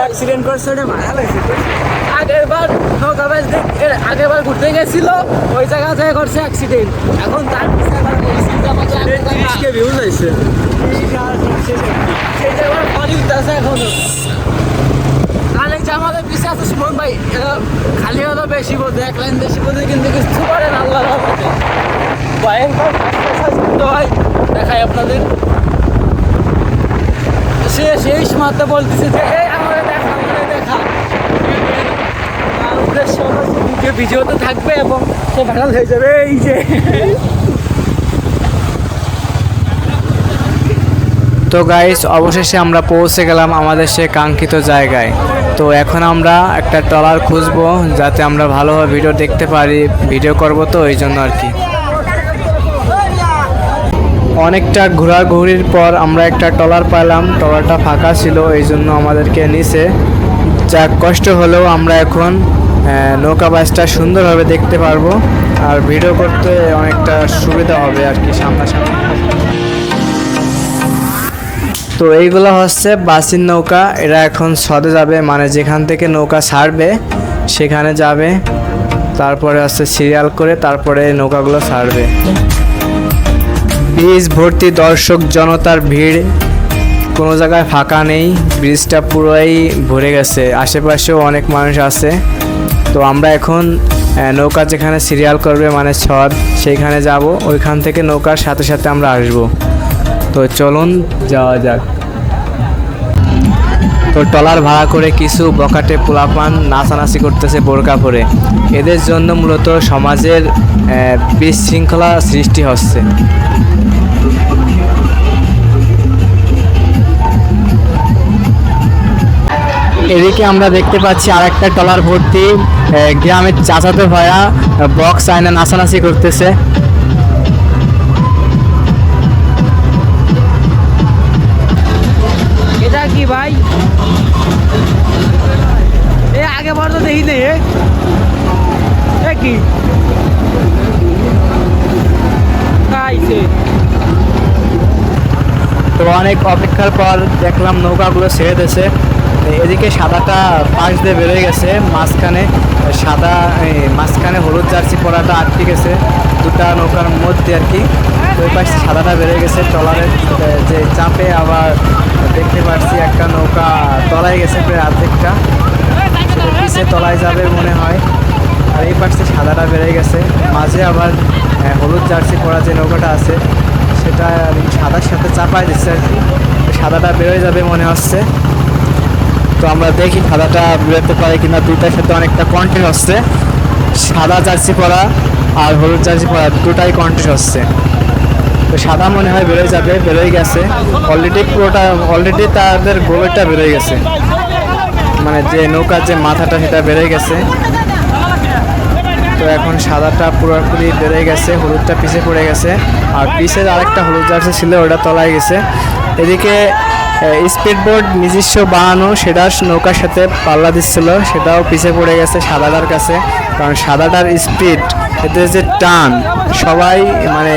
Accident করছে ওটা মারা লাগছে আগের বার নৌকা এর আগের বার ঘুরতে গেছিল ওই জায়গা থেকে করছে অ্যাক্সিডেন্ট এখন তার পিছনে ভিউজ হয়েছে। সেই জায়গায় পানি উঠতেছে এখনও। যে আমাদের আছে সুমন ভাই খালি হলো বেশি বোঝে এক লাইন বেশি বোঝে কিন্তু কিছু করে আল্লাহ রহমতে। ভয়ঙ্কর হয় দেখাই আপনাদের। সেই সমাতে বলতেছে যে দেখা। থাকবে এবং সে ভাইরাল হয়ে যাবে, এই যে। তো গাইস অবশেষে আমরা পৌঁছে গেলাম আমাদের সে কাঙ্ক্ষিত জায়গায়। তো এখন আমরা একটা ট্রলার খুঁজবো যাতে আমরা ভালোভাবে ভিডিও দেখতে পারি ভিডিও করব তো, এই জন্য আর কি। অনেকটা ঘোরাঘুরির পর আমরা একটা ট্রলার পেলাম ট্রলারটা ফাঁকা ছিল, এই জন্য আমাদেরকে নিচে। যা কষ্ট হলেও আমরা এখন নৌকা বাসটা সুন্দরভাবে দেখতে পারব। আর ভিডিও করতে অনেকটা সুবিধা হবে আর কি সামনাসামনি। তো এইগুলো হচ্ছে বাসির নৌকা। এরা এখন সদে যাবে মানে যেখান থেকে নৌকা ছাড়বে, সেখানে যাবে। তারপরে হচ্ছে সিরিয়াল করে তারপরে নৌকাগুলো ছাড়বে। ব্রিজ ভর্তি দর্শক, জনতার ভিড় কোনো জায়গায় ফাঁকা নেই। ব্রিজটা পুরোই ভরে গেছে। আশেপাশেও অনেক মানুষ আছে। তো আমরা এখন নৌকা যেখানে সিরিয়াল করবে মানে ছদ, সেইখানে যাব। ওইখান থেকে নৌকার সাথে সাথে আমরা আসব। তো চলুন, যাওয়া যাক। তো টলার ভাড়া করে কিছু বকাটে পোলাপান নাচানাচি করতেছে বোরকা পরে। এদের জন্য মূলত সমাজের বিশৃঙ্খলা সৃষ্টি হচ্ছে। এদিকে আমরা দেখতে পাচ্ছি আরেকটা টলার ভর্তি গ্রামের চাচাতো ভাইয়া বক্স আয়না নাচানাচি করতেছে। এটা কি ভাই? এ আগে বার তো দেখি নেই এ। এ কি? তো অনেক অপেক্ষার পর দেখলাম নৌকাগুলো ছেড়ে দিয়েছে। এদিকে সাদাটা পাশ দিয়ে বেরোয় গেছে, মাঝখানে সাদা মাঝখানে হলুদ জার্সি পরাটা আটকে গেছে, দুটা নৌকার মধ্যে আর কি। ওই পাশে সাদাটা বেড়ে গেছে ট্রলারের যে চাপে আবার দেখতে পাচ্ছি একটা নৌকা তলায় গেছে প্রায় অর্ধেকটা পিছিয়ে তলায় যাবে মনে হয়। আর এই পাশে সাদাটা বেড়ে গেছে, মাঝে আবার হলুদ জার্সি পরা যে নৌকাটা আছে, সেটা সাদার সাথে চাপায় দিচ্ছে আর কি। সাদাটা বেরোয় যাবে মনে হচ্ছে। তো আমরা দেখি সাদাটা বেরোতে পারে কিনা। দুইটার সাথে অনেকটা কন্টেন্ট হচ্ছে। সাদা জার্সি পরা আর হলুদ জার্সি পরা দুটাই কন্টেন্ট হচ্ছে। তো সাদা মনে হয় বেরোয় যাবে, বেরোয় গেছে। অলরেডি পুরোটা অলরেডি তাদের গোবেরটা বেরোয় গেছে। মানে যে নৌকার যে মাথাটা, সেটা বেড়ে গেছে। তো এখন সাদাটা পুরোপুরি বেড়ে গেছে, হলুদটা পিছে পড়ে গেছে। আর পিছের আরেকটা হলুদ জার্সি ছিল, ওটা তলায় গেছে। এদিকে স্পিড বোর্ড নিজস্ব বানানো সেটা নৌকার সাথে পাল্লা দিচ্ছিল। সেটাও পিছে পড়ে গেছে সাদাটার কাছে। কারণ সাদাটার স্পিড, এতে যে টান, সবাই মানে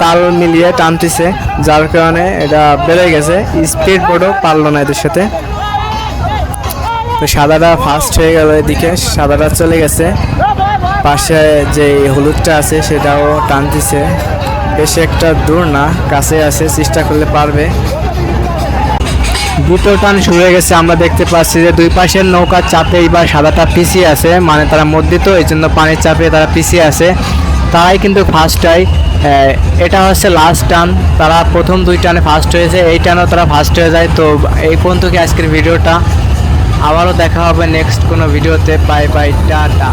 তাল মিলিয়ে টানতেছে, যার কারণে এটা বেড়ে গেছে। স্পিড বোর্ডও পারল না এদের সাথে। সাদাটা ফার্স্ট হয়ে গেল এদিকে, সাদাটা চলে গেছে। পাশে যে হলুদটা আছে সেটাও টানতেছে। বেশি একটা দূর না, কাছে আছে, চেষ্টা করলে পারবে। দ্বিতীয় টান শুরু হয়ে গেছে। আমরা দেখতে পাচ্ছি যে দুই পাশের নৌকার চাপে এবার সাদাটা পিছিয়ে আছে মানে তারা মধ্যে তো এই জন্য পানির চাপে তারা পিছিয়ে আছে। তারাই কিন্তু ফার্স্ট আহ, এটা হচ্ছে লাস্ট টান। তারা প্রথম দুই টানে ফার্স্ট হয়েছে এই টানও তারা ফার্স্ট হয়ে যায়। তো এই পর্যন্ত কি আজকের ভিডিওটা? আবারও দেখা হবে নেক্সট কোনো ভিডিওতে। Bye bye tata.